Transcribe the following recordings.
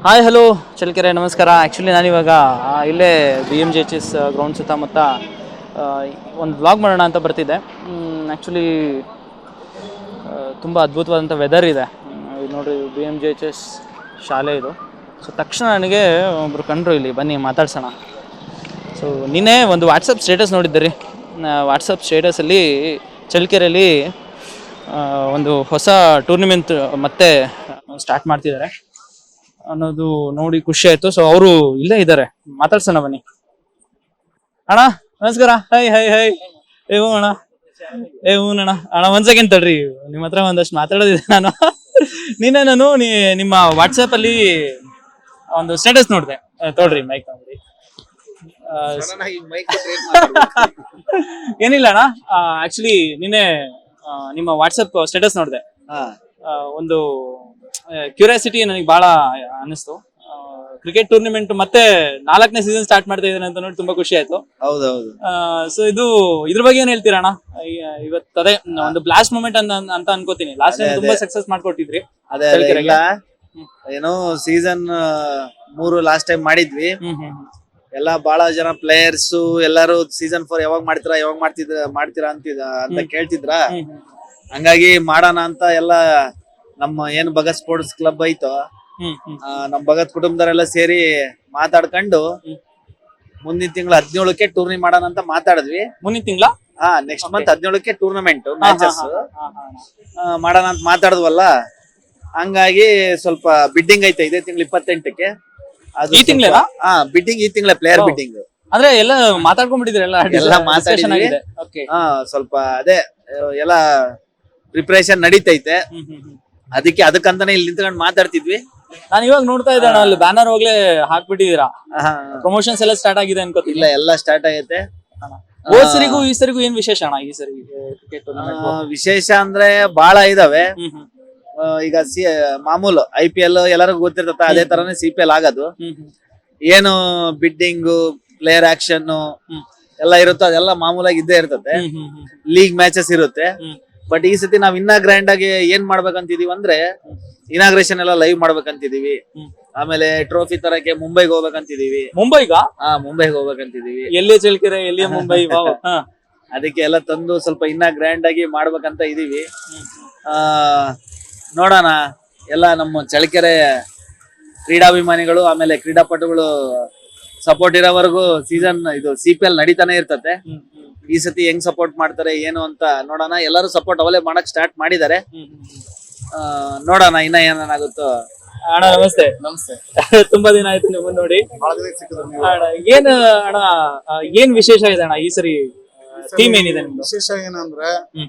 Hi hello ಚಲಕೆರೆ ನಮಸ್ಕಾರ. Actually ನಾನಿವಾಗ ಇಲ್ಲೇ B M G H S ground ಸುತ್ತಮುತ್ತ ಒಂದು ವ್ಲಾಗ್ ಮಾಡೋಣ ಅಂತ ಬರ್ತಿದ್ದೆ. ಆ್ಯಕ್ಚುಲಿ ತುಂಬ ಅದ್ಭುತವಾದಂಥ ವೆದರ್ ಇದೆ. ನೋಡಿ B M G H S ಶಾಲೆ ಇದು. ಸೊ ತಕ್ಷಣ ನನಗೆ ಒಬ್ಬರು ಕಂಡ್ರು ಇಲ್ಲಿ. ಬನ್ನಿ, ಮಾತಾಡ್ಸೋಣ. ಸೊ ನಿನ್ನೆ ಒಂದು ವಾಟ್ಸಪ್ ಸ್ಟೇಟಸ್ ನೋಡಿದ್ದೆ ರೀ ವಾಟ್ಸಪ್ ಸ್ಟೇಟಸಲ್ಲಿ ಚಳ್ಳಕೆರೆಯಲ್ಲಿ ಒಂದು ಹೊಸ ಟೂರ್ನಿಮೆಂಟ್ ಮತ್ತೆ ಸ್ಟಾರ್ಟ್ ಮಾಡ್ತಿದ್ದಾರೆ. ಅನ್ನೋದು ನೋಡಿ ಖುಷಿ ಆಯ್ತು. ಸೊ ಅವರು ಇಲ್ಲೇ ಇದ್ದಾರೆ. ಮಾತಾಡ್ಸೋಣ ಬನ್ನಿ. ಅಣ್ಣ ನಮಸ್ಕಾರ. ಹೈ ಹೈ ಹೈ ಏ ಹ್ಞೂ ಅಣ್ಣ. ಏ ಹ್ಞೂ ಅಣ್ಣ. ಅಣ್ಣ ಒಂದ್ ಸೆಕೆಂಡ್ ತಡ್ರಿ. ನಿಮ್ಮ ಹತ್ರ ಒಂದಷ್ಟು ಮಾತಾಡೋದಿದೆ ನಾನು. ನಿನ್ನೆ ನಾನು ನೀ ನಿಮ್ಮ ವಾಟ್ಸಪ್ ಅಲ್ಲಿ ಒಂದು ಸ್ಟೇಟಸ್ ನೋಡಿದೆ. ತೋಡ್ರಿ ಮೈಕ್ ನೋಡ್ರಿ ಏನಿಲ್ಲ ಅಣ್ಣ. ಆಕ್ಚುಲಿ ನಿನ್ನೆ ನಿಮ್ಮ ವಾಟ್ಸಪ್ ಸ್ಟೇಟಸ್ ನೋಡಿದೆ. ಒಂದು ಕ್ಯೂರಿಯಾಸಿಟಿ ನನಗೆ ಬಹಳ ಅನಿಸ್ತು ಕ್ರಿಕೆಟ್ ಟೂರ್ನಿಮೆಂಟ್ ಮತ್ತೆ ನಾಲ್ಕನೇ ಸೀಸನ್ ಸ್ಟಾರ್ಟ್ ಮಾಡ್ತಾ ಇದ್ದಾರೆ ಅಂತ ನೋಡಿ ತುಂಬಾ ಖುಷಿ ಆಯ್ತು. ಹೌದೌದು. ಸೊ ಇದು ಇದ್ರ ಬಗ್ಗೆ ಏನ್ ಹೇಳ್ತೀರಾ ಅಣ್ಣ? ಇವತ್ತು ಅದೇ ಒಂದು ಬ್ಲಾಸ್ಟ್ ಮೂಮೆಂಟ್ ಅಂತ ಅಂತ ಅನ್ಕೋತೀನಿ. ಲಾಸ್ಟ್ ಟೈಮ್ ತುಂಬಾ ಸಕ್ಸಸ್ ಮಾಡ್ಕೊಟ್ಟಿದ್ರಿ. ಅದೇ ಇಲ್ಲ ಏನೋ ಸೀಸನ್ ಮೂರು ಲಾಸ್ಟ್ ಟೈಮ್ ಮಾಡಿದ್ವಿ. ಎಲ್ಲ ಬಹಳ ಜನ ಪ್ಲೇಯರ್ಸ್ ಎಲ್ಲರೂ ಸೀಸನ್ ಫೋರ್ ಯಾವಾಗ ಮಾಡ್ತೀರಾ ಯಾವಾಗ ಮಾಡ್ತಿದ್ರ ಮಾಡ್ತೀರಾ ಅಂತಿದ ಅಂತ ಕೇಳ್ತಿದ್ರ? ಹಂಗಾಗಿ ಮಾಡೋಣ ಅಂತ ಎಲ್ಲ ನಮ್ಮ ಏನ್ ಭಗತ್ ಸ್ಪೋರ್ಟ್ಸ್ ಕ್ಲಬ್ ಐತೋ ಆ, ನಮ್ ಭಗತ್ ಕುಟುಂಬದವರೆಲ್ಲ ಸೇರಿ ಮಾತಾಡ್ಕೊಂಡು ಮುಂದಿನ ತಿಂಗಳ ಹದಿನೇಳಕ್ಕೆ ಟೂರ್ನಿ ಮಾಡೋಣ ಅಂತ ಮಾತಾಡಿದ್ವಿ. ಮುಂದಿನ ತಿಂಗಳ? ಹಾ ನೆಕ್ಸ್ಟ್ ಮಂತ್ ಹದಿನೇಳಕ್ಕೆ ಟೂರ್ನಮೆಂಟ್ ಮ್ಯಾಚಸ್ ಮಾಡೋಣ ಅಂತ ಮಾತಾಡದ್ವಲ್ಲ ಹಂಗಾಗಿ ಸ್ವಲ್ಪ ಬಿಡ್ಡಿಂಗ್ ಐತೆ ಇದೇ ತಿಂಗಳು ಇಪ್ಪತ್ತೆಂಟಕ್ಕೆ. ಅದು ಈ ತಿಂಗ್ಳೇನಾ? ಸ್ವಲ್ಪ- ಹಾ ಬಿಡ್ಡಿಂಗ್ ಈ ತಿಂಗಳ ಪ್ಲೇಯರ್. ಬಿಡ್ಡಿಂಗ್ ಅಂದ್ರೆ ಎಲ್ಲ ಮಾತಾಡ್ಕೊಂಡ್ಬಿಟ್ಟಿದ್ರೆ ಎಲ್ಲ ಎಲ್ಲ ಮಾತಾಡಿದ್ವಿ. ಓಕೆ ಹಾ ಸ್ವಲ್ಪ ಅದೇ ಆ, ಎಲ್ಲ ಪ್ರಿಪರೇಷನ್ ನಡೀತೈತೆ. ಹ್ಮ್ ಹ್ಮ್ ಹ್ಮ್. ಅದಕ್ಕೆ ಅದಕ್ಕಂತಾನೆ ಇಲ್ಲಿ ನಿಂತ್ಕೊಂಡು ಮಾತಾಡ್ತಿದ್ವಿ. ನಾನು ಇವಾಗ ನೋಡ್ತಾ ಇದ್ದೆ ಅಣ್ಣ, ಅಲ್ಲಿ ಬ್ಯಾನರ್ ಹೋಗ್ಲೇ ಹಾಕ್ಬಿಟ್ಟಿದೀರಾ. ಪ್ರಮೋಷನ್ಸ್ ಎಲ್ಲ ಸ್ಟಾರ್ಟ್ ಆಗಿದೆ ಅನ್ಕೋತೀನಿ. ಇಲ್ಲ ಎಲ್ಲ ಸ್ಟಾರ್ಟ್ ಆಗೈತೆ. ಹೋದ್ ಸರಿಗೂ ಈ ಸರಿಗೂ ಏನ್ ವಿಶೇಷ ಅಣ್ಣ ಈ ಸರಿ ಕ್ರಿಕೆಟ್ ಆ, ವಿಶೇಷ ಅಂದ್ರೆ ಬಹಳ ಇದಾವೆ. ಹ್ಮ್ ಹ್ಮ್. ಆ, ಈಗ ಸಿ ಮಾಮೂಲು ಐ ಪಿ ಎಲ್ ಎಲ್ಲರಿಗೂ ಗೊತ್ತಿರ್ತತ ಅದೇ ತರನೇ ಸಿ ಪಿ ಎಲ್ ಆಗೋದು. ಹ್ಮ್ ಹ್ಮ್. ಏನು ಬಿಡ್ಡಿಂಗ್ ಪ್ಲೇಯರ್ ಆಕ್ಷನ್ ಹ್ಮ್. ಎಲ್ಲ ಇರುತ್ತೋ ಅದೆಲ್ಲ ಮಾಮೂಲಾಗಿ ಇದ್ದೇ ಇರ್ತದೆ ಹ್ಮ್ ಹ್ಮ್ ಹ್ಮ್. ಲೀಗ್ ಮ್ಯಾಚಸ್ ಇರುತ್ತೆ. ಹ್ಮ್. ಬಟ್ ಈ ಸತಿ ನಾವ್ ಇನ್ನ ಗ್ರ್ಯಾಂಡ್ ಆಗಿ ಏನ್ ಮಾಡ್ಬೇಕಂತಿದೀವಿ ಅಂದ್ರೆ ಇನಾಗ್ರೇಷನ್ ಎಲ್ಲ ಲೈವ್ ಮಾಡ್ಬೇಕಂತಿದೀವಿ. ಆಮೇಲೆ ಟ್ರೋಫಿ ತರಕ್ಕೆ ಮುಂಬೈಗೆ ಹೋಗ್ಬೇಕಂತಿದೀವಿ. ಮುಂಬೈಗ? ಹಾ ಮುಂಬೈಗೆ ಹೋಗ್ಬೇಕಂತಿದೀವಿ. ಎಲ್ಲಿ ಚಳ್ಕೆರೆ ಎಲ್ಲಿ ಮುಂಬೈ. ಅದಕ್ಕೆ ಎಲ್ಲ ತಂದು ಸ್ವಲ್ಪ ಇನ್ನ ಗ್ರ್ಯಾಂಡ್ ಆಗಿ ಮಾಡ್ಬೇಕಂತ ಇದೀವಿ. ಆ ನೋಡೋಣ. ಎಲ್ಲ ನಮ್ಮ ಚಳಕೆರೆ ಕ್ರೀಡಾಭಿಮಾನಿಗಳು ಆಮೇಲೆ ಕ್ರೀಡಾಪಟುಗಳು ಸಪೋರ್ಟ್ ಇರೋವರೆಗೂ ಸೀಸನ್ ಇದು ಸಿ ಪಿ ಎಲ್ ನಡೀತಾನೆ ಇರ್ತತೆ. ಈ ಸತಿ ಹೆಂಗ್ ಸಪೋರ್ಟ್ ಮಾಡ್ತಾರೆ ಏನು ಅಂತ ನೋಡೋಣ. ಎಲ್ಲರೂ ಸಪೋರ್ಟ್ ಅವಲೇ ಮಾಡಕ್ ಸ್ಟಾರ್ಟ್ ಮಾಡಿದ್ದಾರೆ. ನೋಡೋಣ ಇನ್ನ ಏನೇನಾಗುತ್ತೋ. ಅಣ್ಣ ನಮಸ್ತೆ. ನಮಸ್ತೆ. ತುಂಬಾ ದಿನ ಆಯ್ತು ನಿಮ್ಮನ್ನ ನೋಡಿ. ಅಣ್ಣ ಏನ್ ಅಣ್ಣ ಆ, ಏನ್ ವಿಶೇಷ ಇದೆ ಅಣ್ಣ ಈ ಸರಿ? ಟೀಮ್ ಏನಿದೆ ನಿಮ್ದು? ವಿಶೇಷ ಏನಂದ್ರೆ ಹ್ಮ್.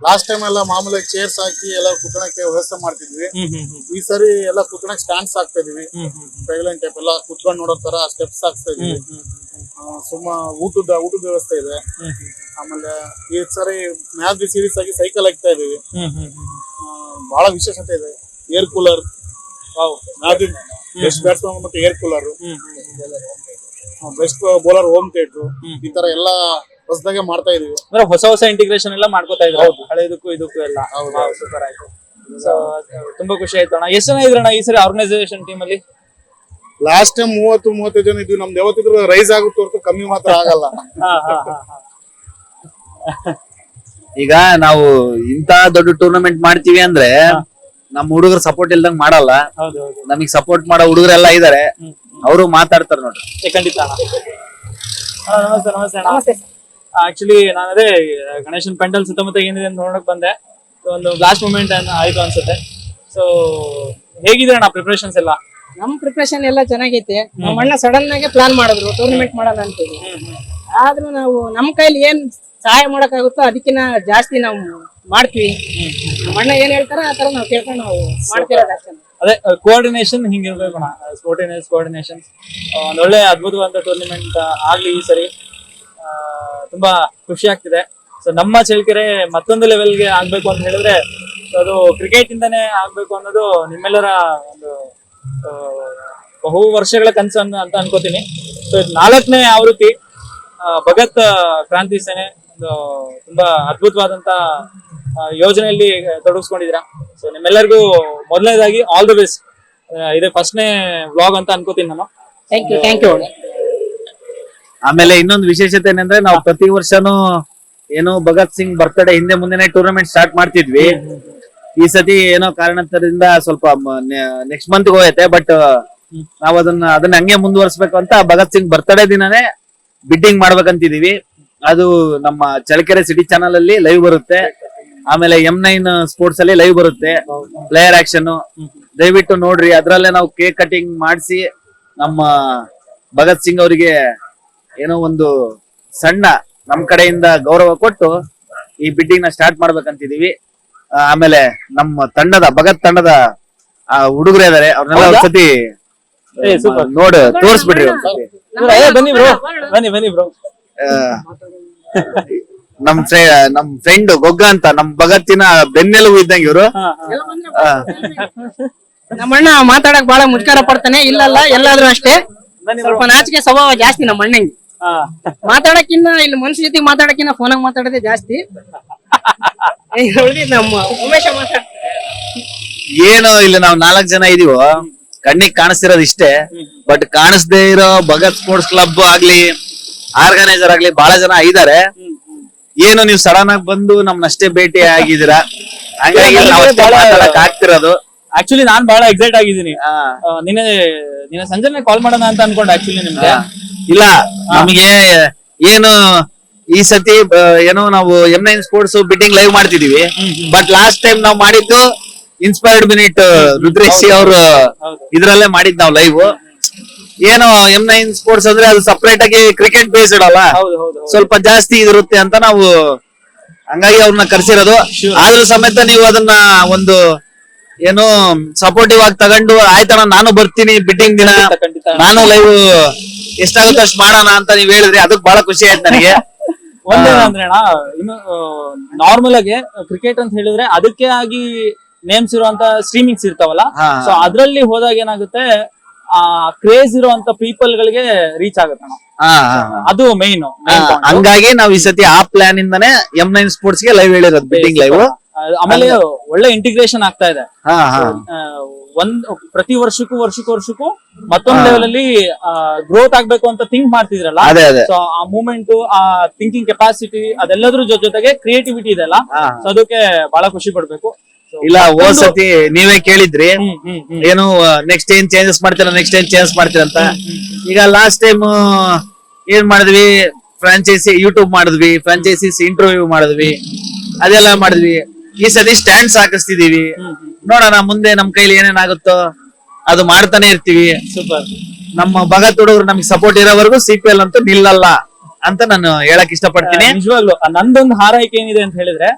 ಲಾಸ್ಟ್ ಟೈಮ್ ಎಲ್ಲ ಮಾಮೂಲಿ ಚೇರ್ಸ್ ಹಾಕಿ ಎಲ್ಲ ಕುತ್ಕೊಳಕ್ಕೆ ವ್ಯವಸ್ಥೆ ಮಾಡ್ತಿದ್ವಿ. ಹ್ಮ್ ಹ್ಮ್ ಹ್ಮ್. ಈ ಸರಿ ಎಲ್ಲ ಕುತ್ಕೊಳಕ್ ಸ್ಟ್ಯಾಂಡ್ಸ್ ಹಾಕ್ತಾ ಇದೀವಿ. ಹ್ಮ್ ಹ್ಮ್ ಪೈಲೈನ್ ಟೈಪ್ ಎಲ್ಲ ಕುತ್ಕೊಂಡ್ ನೋಡೋ ತರ ಸ್ಟೆಪ್ಸ್ ಹಾಕ್ತಾ ಇದೀವಿ. ಹ್ಮ್. ಸುಮ್ಮ ಊಟದ ಊಟದ ವ್ಯವಸ್ಥೆ ಇದೆ. ಆಮೇಲೆ ಈ ಸರಿ ಮ್ಯಾಚ್ ಸೀರೀಸ್ ಆಗಿ ಸೈಕಲ್ ಹಾಕ್ತಾ ಇದೀವಿ ಬಹಳ ವಿಶೇಷತೆ ಇದೆ. ಏರ್ ಕೂಲರ್ ಬೆಸ್ಟ್ ಬ್ಯಾಟ್ಸ್ಮನ್ ಮತ್ತೆ air cooler best bowler home theatre ಈ ತರ ಎಲ್ಲ ಹೊಸದಾಗೆ ಮಾಡ್ತಾ ಇದೀವಿ ಅಂದ್ರೆ ಹೊಸ ಹೊಸ ಇಂಟಿಗ್ರೇಷನ್ ಎಲ್ಲ ಮಾಡ್ಕೋತಾ ಇದ್ರು ಹಳೆದಕ್ಕೂ ಇದಕ್ಕೂ ಎಲ್ಲ. ಸೂಪರ್ ಆಯ್ತು. ತುಂಬಾ ಖುಷಿ ಆಯ್ತು ಅಣ್ಣ. ಎಷ್ಟು ಜನ ಇದ್ರಣ್ಣ ಈ ಸರಿ ಆರ್ಗನೈಸೇಷನ್ ಟೀಮ್ ಅಲ್ಲಿ? ಲಾಸ್ಟ್ ಟೈಮ್ ಮೂವತ್ತು ಮೂವತ್ತೈದು ಜನ ಇದ್ವಿ. ನಮ್ದು ಯಾವತ್ತಿದ್ರು ರೈಸ್ ಆಗುತ್ತೆ ಹೊರತು ಕಮ್ಮಿ ಮಾತ್ರ ಆಗಲ್ಲ. ಈಗ ನಾವು ಇಂತ ದೊಡ್ಡ ಟೂರ್ನಮೆಂಟ್ ಮಾಡ್ತೀವಿ ಅಂದ್ರೆ ನಮ್ಮ ಹುಡುಗರ ಸಪೋರ್ಟ್ ಇಲ್ದಂಗ್ ಮಾಡಲ್ಲ. ಹೌದು ಹೌದು. ನಮಗ್ ಸಪೋರ್ಟ್ ಮಾಡೋ ಹುಡುಗರೆಲ್ಲ ಇದಾರೆ. ಹ್ಮ್ ಅವರು ಮಾತಾಡ್ತಾರ ನೋಡ್ರಿ. ಏ, ಖಂಡಿತ. ಅಣ್ಣ ನಮಸ್ತೆ ನಮಸ್ತೆ ಅಣ್ಣ. ಆಕ್ಚುಲಿ ನಾನು ಅದೇ ಗಣೇಶನ್ ಪೆಂಡಲ್ ಸುತ್ತಮುತ್ತ ಏನಿದೆ ಅಂತ ನೋಡಕ್ ಬಂದೆ. ಒಂದು ಲಾಸ್ಟ್ ಮೂಮೆಂಟ್ ಆಯ್ತು ಅನ್ಸುತ್ತೆ. ಸೊ ಹೇಗಿದೆ ಅಣ್ಣ ಪ್ರಿಪರೇಷನ್ಸ್ ಎಲ್ಲ? ನಮ್ ಪ್ರಿಪ್ರೇಷನ್ ಎಲ್ಲ ಚೆನ್ನಾಗೈತೆ. ನಮ್ಮ ಅಣ್ಣ ಸಡನ್ ಆಗಿ ಪ್ಲಾನ್ ಮಾಡಿದ್ರು ಟೂರ್ನಮೆಂಟ್ ಮಾಡೋಣ ಅಂತೇಳಿ ಆದ್ರೂ ನಾವು ನಮ್ ಕೈಲಿ ಏನ್ ಸಹಾಯ ಮಾಡಕ್ಕಾಗುತ್ತೋ ಅದಕ್ಕಿನ್ನ ಜಾಸ್ತಿ ನಾವು ಮಾಡ್ತೀವಿ. ನಮ್ಮ ಅಣ್ಣ ಏನ್ ಹೇಳ್ತಾರ ಆ ತರ ನಾವು ಕೇಳ್ಕೊಂಡು ನಾವು ಮಾಡ್ತಿರೋದು ಅಷ್ಟೇ. ಅದೇ ಕೋಆರ್ಡಿನೇಷನ್ ಹಿಂಗಿರ್ಬೇಕು ಸ್ಪೋರ್ಟಿನೇಸ್ ಕೋಆರ್ಡಿನೇಷನ್ ಒಂದ್ ಒಳ್ಳೆ ಅದ್ಭುತವಾದ ಟೂರ್ನಿಮೆಂಟ್ ಆಗ್ಲಿ ಈ ಸರಿ. ತುಂಬಾ ಖುಷಿ ಆಗ್ತಿದೆ. ಸೊ ನಮ್ಮ ಚಳ್ಳಕೆರೆ ಮತ್ತೊಂದು ಲೆವೆಲ್ಗೆ ಆಗ್ಬೇಕು ಅಂತ ಹೇಳಿದ್ರೆ ಅದು ಕ್ರಿಕೆಟ್ ಇಂದಾನೆ ಆಗ್ಬೇಕು ಅನ್ನೋದು ನಿಮ್ಮೆಲ್ಲರ ಒಂದು ಬಹು ವರ್ಷಗಳ ಕನಸು ಅಂತ ಅನ್ಕೋತೀನಿ. ಸೊ ಇದು ನಾಲ್ಕನೇ ಆವೃತ್ತಿ ಭಗತ್ ಕ್ರಾಂತಿ ಸೇನೆ ಒಂದು ತುಂಬಾ ಅದ್ಭುತವಾದಂತ ಯೋಜನೆಯಲ್ಲಿ ತೊಡಗಿಸ್ಕೊಂಡಿದ್ದೀರಾ. ಸೊ ನಿಮ್ಮೆಲ್ಲರಿಗೂ ಮೊದಲನೇದಾಗಿ ಆಲ್ ದಿ ಬೆಸ್ಟ್ ಇದೆ ಫಸ್ಟ್ನೇ ವ್ಲಾಗ್ ಅಂತ ಅನ್ಕೋತೀನಿ ನಾನು. ಥ್ಯಾಂಕ್ ಯು ಥ್ಯಾಂಕ್ ಯು ಆಮೇಲೆ ಇನ್ನೊಂದು ವಿಶೇಷತೆ ಏನಂದ್ರೆ ನಾವು ಪ್ರತಿ ವರ್ಷನೂ ಏನು ಭಗತ್ ಸಿಂಗ್ ಬರ್ತ್ಡೇ ಹಿಂದೆ ಮುಂದೆನೆ ಟೂರ್ನಮೆಂಟ್ ಸ್ಟಾರ್ಟ್ ಮಾಡ್ತಿದ್ವಿ. ಈ ಸತಿ ಏನೋ ಕಾರಣಾಂತರದಿಂದ ಸ್ವಲ್ಪ ನೆಕ್ಸ್ಟ್ ಮಂತ್ ಹೋಗೈತೆ ಬಟ್ ನಾವ್ ಅದನ್ನ ಅದನ್ನ ಹಂಗೆ ಮುಂದುವರ್ಸ್ಬೇಕು ಅಂತ ಭಗತ್ ಸಿಂಗ್ ಬರ್ತಡೇ ದಿನನೇ ಬಿಡ್ಡಿಂಗ್ ಮಾಡ್ಬೇಕಂತಿದೀವಿ. ಅದು ನಮ್ಮ ಚಳ್ಳಕೆರೆ ಸಿಟಿ ಚಾನಲ್ ಅಲ್ಲಿ ಲೈವ್ ಬರುತ್ತೆ. ಆಮೇಲೆ ಎಂ ನೈನ್ ಸ್ಪೋರ್ಟ್ಸ್ ಅಲ್ಲಿ ಲೈವ್ ಬರುತ್ತೆ. ಪ್ಲೇಯರ್ ಆಕ್ಷನ್ ದಯವಿಟ್ಟು ನೋಡ್ರಿ ಅದ್ರಲ್ಲೇ ನಾವು ಕೇಕ್ ಕಟಿಂಗ್ ಮಾಡಿಸಿ ನಮ್ಮ ಭಗತ್ ಸಿಂಗ್ ಅವರಿಗೆ ಏನೋ ಒಂದು ಸಣ್ಣ ನಮ್ ಕಡೆಯಿಂದ ಗೌರವ ಕೊಟ್ಟು ಈ ಬಿಡ್ಡಿಂಗ್ನ ಸ್ಟಾರ್ಟ್ ಮಾಡ್ಬೇಕಂತಿದೀವಿ. ಆಮೇಲೆ ನಮ್ಮ ತಂಡದ ಭಗತ್ ತಂಡದ ಹುಡುಗರು ಇದಾರೆ. ಅವ್ರನ್ನೆಲ್ಲ? ಒಂದ್ಸತಿ. ನೋಡ್ ತೋರ್ಸ್ಬಿಡ್ರಿ ಬನ್ನಿ ಬ್ರೋ. ಬನ್ನಿ ಬನ್ನಿ ಬ್ರೋ. ನಮ್ ಫ್ರೆ ನಮ್ ಫ್ರೆಂಡ್ ಗೊಗ್ಗ ಅಂತ ನಮ್ ಭಗತ್ತಿನ ಬೆನ್ನೆಲುಬು ಇದ್ದಂಗೆ ಇವರು. ನಮ್ಮಣ್ಣ ಮಾತಾಡಕ್ ಬಹಳ ಮುಷ್ಕಾರ ಪಡ್ತಾನೆ ಇಲ್ಲಲ್ಲ ಎಲ್ಲಾದ್ರೂ ಅಷ್ಟೇ. ಸ್ವಲ್ಪ ನಾಚಿಕೆ ಸ್ವಭಾವ ಜಾಸ್ತಿ ನಮ್ಮ ಅಣ್ಣಂಗೆ ಮಾತಾಡಕಿನ್ನ ಮಾತಾಡಕ್ಕಿನ್ನ ಇಲ್ಲಿ ಮನುಷ್ಯ ಜೊತೆ ಮಾತಾಡಕ್ಕಿನ್ನ ಫೋನಾಗ ಮಾತಾಡೋದೇ ಜಾಸ್ತಿ. ನಮ್ಮ ಉಮೇಶ ಮಾತಾಡ ಏನು ಇಲ್ಲಿ ನಾವು ನಾಲ್ಕ್ ಜನ ಇದೀವೋ? ಕಣ್ಣಿಗೆ ಕಾಣಿಸ್ತಿರೋದು ಇಷ್ಟೇ ಬಟ್ ಕಾಣಿಸ್ದೇ ಇರೋ ಭಗತ್ ಸ್ಪೋರ್ಟ್ಸ್ ಕ್ಲಬ್ ಆಗ್ಲಿ ಆರ್ಗನೈಸರ್ ಆಗ್ಲಿ ಬಹಳ ಜನ ಇದಾರೆ. ಏನು ನೀವು ಸಡನ್ ಆಗಿ ಬಂದು ನಮ್ನಷ್ಟೇ ಭೇಟಿ ಆಗಿದ್ದೀರಾ? ಹಂಗಾಗಿ ನಾವು ಅಷ್ಟೇ ಮಾತಾಡಕ್ ಆಗ್ತಿರೋದು. ಆಕ್ಚುಲಿ ನಾನ್ ಬಹಳ ಎಕ್ಸೈಟ್ ಆಗಿದ್ದೀನಿ. ನಿನ್ನ ನಿನ್ನೆ ಸಂಜೆನೆ ಕಾಲ್ ಮಾಡೋಣ ಅಂತ ಅನ್ಕೊಂಡೆ ಆಕ್ಚುಲಿ ನಿಮ್ಗೆ. ಇಲ್ಲ ನಮಗೆ ಏನು ಈ ಸತಿ ಏನೋ ನಾವು M nine sports bidding live ಮಾಡ್ತಿದೀವಿ. ಬಟ್ ಲಾಸ್ಟ್ ಟೈಮ್ ನಾವು ಮಾಡಿದ್ದು ಇನ್ಸ್ಪೈರ್ಡ್ ಮಿನಿಟ್ ರುದ್ರೇಶ್ ಅವರು. ಇದ್ರಲ್ಲೇ ಮಾಡಿದ್ ನಾವು ಲೈವ್ ಏನು ಎಂ ನೈನ್ ಸ್ಪೋರ್ಟ್ಸ್ ಅಂದ್ರೆ ಅದು ಸಪರೇಟ್ ಆಗಿ ಕ್ರಿಕೆಟ್ ಬೇಸ್ಡ್ ಅಲ್ಲ. ಸ್ವಲ್ಪ ಜಾಸ್ತಿ ಇದಿರುತ್ತೆ ಅಂತ ನಾವು ಹಂಗಾಗಿ ಅವ್ರನ್ನ ಕರ್ಸಿರೋದು. ಆದ್ರೂ ಸಮೇತ ನೀವು ಅದನ್ನ ಒಂದು ಏನು ಸಪೋರ್ಟಿವ್ ಆಗಿ ತಗೊಂಡು ಆಯ್ತಣ್ಣ ನಾನು ಬರ್ತೀನಿ ಬಿಟ್ಟಿಂಗ್ ದಿನ. ನಾನು ಲೈವ್ ಎಷ್ಟಾಗುತ್ತೆ ಅಷ್ಟು ಮಾಡೋಣ ಅಂತ ನೀವ್ ಹೇಳಿದ್ರಿ ಅದಕ್ಕೆ ಬಹಳ ಖುಷಿ ಆಯ್ತು ನನಗೆ. ಒಂದೇನಂದ್ರೆ ಇನ್ನು ನಾರ್ಮಲ್ ಆಗಿ ಕ್ರಿಕೆಟ್ ಅಂತ ಹೇಳಿದ್ರೆ ಅದಕ್ಕೆ ಆಗಿ ನೇಮ್ಸ್ ಇರುವಂತ ಸ್ಟ್ರೀಮಿಂಗ್ಸ್ ಇರ್ತಾವಲ್ಲ. ಸೊ ಅದ್ರಲ್ಲಿ ಹೋದಾಗ ಏನಾಗುತ್ತೆ ಆ ಕ್ರೇಜ್ ಇರುವಂತ ಪೀಪಲ್ ಗಳಿಗೆ ರೀಚ್ ಆಗುತ್ತೆ. ಅದು ಮೈನ್ ಹಂಗಾಗಿ ನಾವ್ ಈ ಸತಿ ಆ ಪ್ಲಾನ್ ಇಂದನೇ ಎಂ ನೈನ್ ಸ್ಪೋರ್ಟ್ಸ್ಗೆ ಲೈವ್ ಹೇಳಿರೋದು ಬಿಟ್ಟಿಂಗ್ ಲೈವ್ ಆಮೇಲೆ ಒಳ್ಳೆ ಇಂಟಿಗ್ರೇಷನ್ ಆಗ್ತಾ ಇದೆ. ಒಂದ್ ಪ್ರತಿ ವರ್ಷಕ್ಕೂ ವರ್ಷಕ್ಕೂ ವರ್ಷಕ್ಕೂ ಮತ್ತೊಂದ್ ಲೆವೆಲ್ ಅಲ್ಲಿ ಗ್ರೋತ್ ಆಗ್ಬೇಕು ಅಂತ ಥಿಂಕ್ ಮಾಡ್ತಿದ್ರಲ್ಲ? ಸೊ ಆ ಮೂಮೆಂಟ್ ಆ ಥಿಂಕಿಂಗ್ ಕೆಪಾಸಿಟಿ ಅದೆಲ್ಲದ್ರ ಜೊತೆ ಜೊತೆಗೆ ಕ್ರಿಯೇಟಿವಿಟಿ ಇದೆ ಅಲ್ಲ? ಸೊ ಅದಕ್ಕೆ ಬಹಳ ಖುಷಿ ಪಡ್ಬೇಕು. ಇಲ್ಲ ಹೋದ್ ಸತಿ ನೀವೇ ಕೇಳಿದ್ರಿ. ಏನು ನೆಕ್ಸ್ಟ್ ಏನ್ ಚೇಂಜಸ್ ಮಾಡ್ತೀರಾ ನೆಕ್ಸ್ಟ್ ಏನ್ ಚೇಂಜಸ್ ಮಾಡ್ತೀರಾ ಅಂತ. ಈಗ ಲಾಸ್ಟ್ ಟೈಮ್ ಏನ್ ಮಾಡಿದ್ವಿ? ಫ್ರಾಂಚೈಸಿ ಯೂಟ್ಯೂಬ್ ಮಾಡಿದ್ವಿ ಫ್ರಾಂಚೈಸಿಸ್ ಇಂಟರ್ವ್ಯೂ ಮಾಡಿದ್ವಿ ಅದೆಲ್ಲ ಮಾಡಿದ್ವಿ. ಈ ಸತಿ ಸ್ಟ್ಯಾಂಡ್ಸ್ ಹಾಕಿಸ್ತಿದೀವಿ. ನೋಡೋಣ ಮುಂದೆ ನಮ್ ಕೈಲಿ ಏನೇನಾಗುತ್ತೋ ಅದು ಮಾಡ್ತಾನೆ ಇರ್ತೀವಿ. ಸೂಪರ್. ನಮ್ಮ ಭಗತ್ ಹುಡುಗರು ನಮ್ಗೆ ಸಪೋರ್ಟ್ ಇರೋವರೆಗೂ ಸಿ ಪಿ ಎಲ್ ಅಂತೂ ನಿಲ್ಲಲ್ಲ ಅಂತ ನಾನು ಹೇಳಕ್ ಇಷ್ಟಪಡ್ತೀನಿ. ನಿಜವಾಗ್ಲು ನಂದೊಂದು ಹಾರೈಕೆ ಏನಿದೆ ಅಂತ ಹೇಳಿದ್ರೆ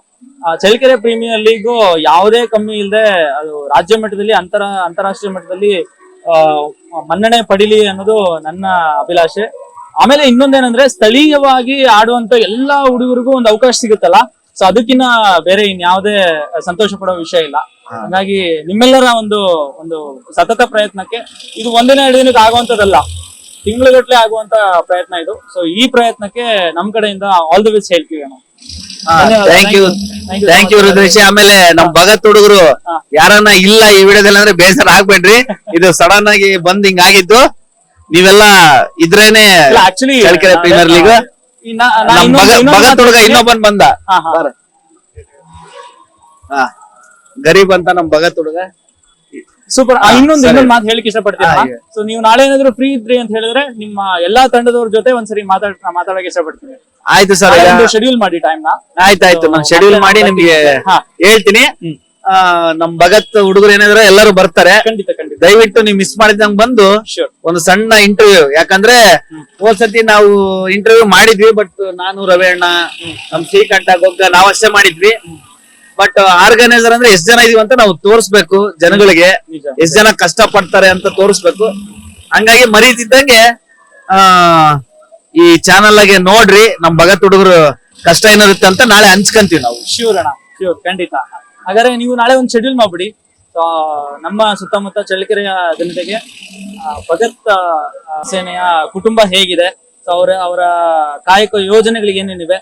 ಚಳ್ಳಕೆರೆ ಪ್ರೀಮಿಯರ್ ಲೀಗ್ ಯಾವುದೇ ಕಮ್ಮಿ ಇಲ್ಲದೆ ಅದು ರಾಜ್ಯ ಮಟ್ಟದಲ್ಲಿ ಅಂತರ ಅಂತಾರಾಷ್ಟ್ರೀಯ ಮಟ್ಟದಲ್ಲಿ ಆ, ಮನ್ನಣೆ ಪಡೀಲಿ ಅನ್ನೋದು ನನ್ನ ಅಭಿಲಾಷೆ. ಆಮೇಲೆ ಇನ್ನೊಂದೇನಂದ್ರೆ ಸ್ಥಳೀಯವಾಗಿ ಆಡುವಂತ ಎಲ್ಲಾ ಹುಡುಗರಿಗೂ ಒಂದು ಅವಕಾಶ ಸಿಗುತ್ತಲ್ಲ? ಸೊ ಅದಕ್ಕಿನ್ನ ಬೇರೆ ಇನ್ಯಾವುದೇ ಸಂತೋಷ ಪಡೋ ವಿಷಯ ಇಲ್ಲ. ಹಾಗಾಗಿ ನಿಮ್ಮೆಲ್ಲರ ಒಂದು ಒಂದು ಸತತ ಪ್ರಯತ್ನಕ್ಕೆ ಇದು ಒಂದಿನ ಎರಡು ದಿನಕ್ಕೆ ಆಗುವಂತದಲ್ಲ ತಿಂಗಳುಗಟ್ಲೆ ಆಗುವಂತ ಪ್ರಯತ್ನ ಇದು. ಸೊ ಈ ಪ್ರಯತ್ನಕ್ಕೆ ನಮ್ ಕಡೆಯಿಂದ ಆಲ್ ದಿ ಬೆಸ್ಟ್ ಹೇಳ್ತೀವಿ ನಾವು. Thank you thank you. Rudresh ಆಮೇಲೆ ನಮ್ ಭಗತ್ ಹುಡುಗರು ಯಾರನ್ನ ಇಲ್ಲ ಈ ವಿಡಿಯೋದಲ್ಲಿ ಅಂದ್ರೆ ಬೇಸರ ಆಗ್ಬೇಡ್ರಿ. ಇದು ಸಡನ್ ಆಗಿ ಬಂದ್ ಹಿಂಗ ಆಗಿದ್ದು. ನೀವೆಲ್ಲ ಇದ್ರೇನೆ ಆಕ್ಚುಲಿ ಪ್ರೀಮಿಯರ್ ಲೀಗ್ ನಮ್ ಭಗತ್ ಹುಡುಗ ಇನ್ನೊಬ್ಬನ್ ಬಂದ. ಗರೀಬ್ ಅಂತ ನಮ್ ಭಗತ್ ಹುಡುಗ. ಸೂಪರ್ ಇನ್ನೊಂದು. ಇನ್ನೊಂದು ಮಾತು ಹೇಳಿಕ್ ಇಷ್ಟಪಡ್ತೀನಿ. ಸೊ ನೀವು ನಾಳೆ ಏನಾದ್ರು ಫ್ರೀ ಇದ್ರಿ ಅಂತ ಹೇಳಿದ್ರೆ ನಿಮ್ಮ ಎಲ್ಲಾ ತಂಡದವ್ರ ಜೊತೆ ಒಂದ್ಸರಿ ಮಾತಾಡ್ ಮಾತಾಡಕ್ಕೆ ಇಷ್ಟಪಡ್ತೀನಿ. ಆಯ್ತು ಸರ್ ಶೆಡ್ಯೂಲ್ ಮಾಡಿ ಟೈಮ್ನ. ಆಯ್ತಾಯ್ತು ನಾನು ಶೆಡ್ಯೂಲ್ ಮಾಡಿ ನಿಮ್ಗೆ ಹೇಳ್ತೀನಿ. ನಮ್ ಭಗತ್ ಹುಡುಗರು ಏನಾದ್ರೆ ಎಲ್ಲರೂ ಬರ್ತಾರೆ. ಖಂಡಿತ ಖಂಡಿತ. ದಯವಿಟ್ಟು ನೀವು ಮಿಸ್ ಮಾಡಿದಂಗ್ ಬಂದು ಒಂದು ಸಣ್ಣ ಇಂಟರ್ವ್ಯೂ ಯಾಕಂದ್ರೆ ಹೋದ್ ಸತಿ ನಾವು ಇಂಟರ್ವ್ಯೂ ಮಾಡಿದ್ವಿ ಬಟ್ ನಾನು ರವಿ ಅಣ್ಣ ನಮ್ ಶ್ರೀಕಂಠ ಗೊಗ್ಗ ನಾವಷ್ಟೇ ಮಾಡಿದ್ವಿ. ಬಟ್ ಆರ್ಗನೈಸರ್ ಅಂದ್ರೆ ಎಷ್ಟ್ ಜನ ಇದೀವಿ ಅಂತ ನಾವು ತೋರಿಸ್ಬೇಕು ಜನಗಳಿಗೆ. ಎಷ್ಟ್ ಜನ ಕಷ್ಟ ಪಡ್ತಾರೆ ಅಂತ ತೋರಿಸ್ಬೇಕು. ಹಂಗಾಗಿ ಮರೀತಿದ್ದಂಗೆ ಆ ಈ ಚಾನಲ್ ಆಗಿ ನೋಡ್ರಿ ನಮ್ ಭಗತ್ ಹುಡುಗರು ಕಷ್ಟ ಏನಿರುತ್ತೆ ಅಂತ ನಾಳೆ ಹಂಚ್ಕಂತೀವಿ ನಾವು. ಶ್ಯೂರ್ ಅಣ್ಣ ಶ್ಯೂರ್ ಖಂಡಿತ. ಹಾಗಾದ್ರೆ ನೀವು ನಾಳೆ ಒಂದು ಶೆಡ್ಯೂಲ್ ಮಾಡ್ಬಿಡಿ. ನಮ್ಮ ಸುತ್ತಮುತ್ತ ಚಳ್ಳಕೆರೆ ಜನತೆಗೆ ಭಗತ್ ಸೇನೆಯ ಕುಟುಂಬ ಹೇಗಿದೆ. ಸೊ ಅವರ ಅವರ ಕಾಯಕ ಯೋಜನೆಗಳಿಗೆ ಏನೇನಿವೆ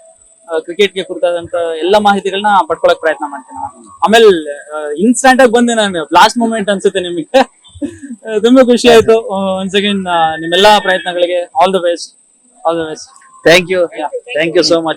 ಕ್ರಿಕೆಟ್ಗೆ ಕುರಿತಾದಂತ ಎಲ್ಲ ಮಾಹಿತಿಗಳನ್ನ ಪಡ್ಕೊಳಕ್ ಪ್ರಯತ್ನ ಮಾಡ್ತೀನಿ. ಆಮೇಲೆ ಇನ್ಸ್ಟಂಟ್ ಆಗಿ ಬಂದೆ ನಾನು. ಲಾಸ್ಟ್ ಮೂಮೆಂಟ್ ಅನ್ಸುತ್ತೆ ನಿಮಗೆ. ತುಂಬಾ ಖುಷಿ ಆಯ್ತು. ಒನ್ಸ್ ಅಗೇನ್ ನಿಮ್ಮೆಲ್ಲಾ ಪ್ರಯತ್ನಗಳಿಗೆ all the best all the best thank you thank you so much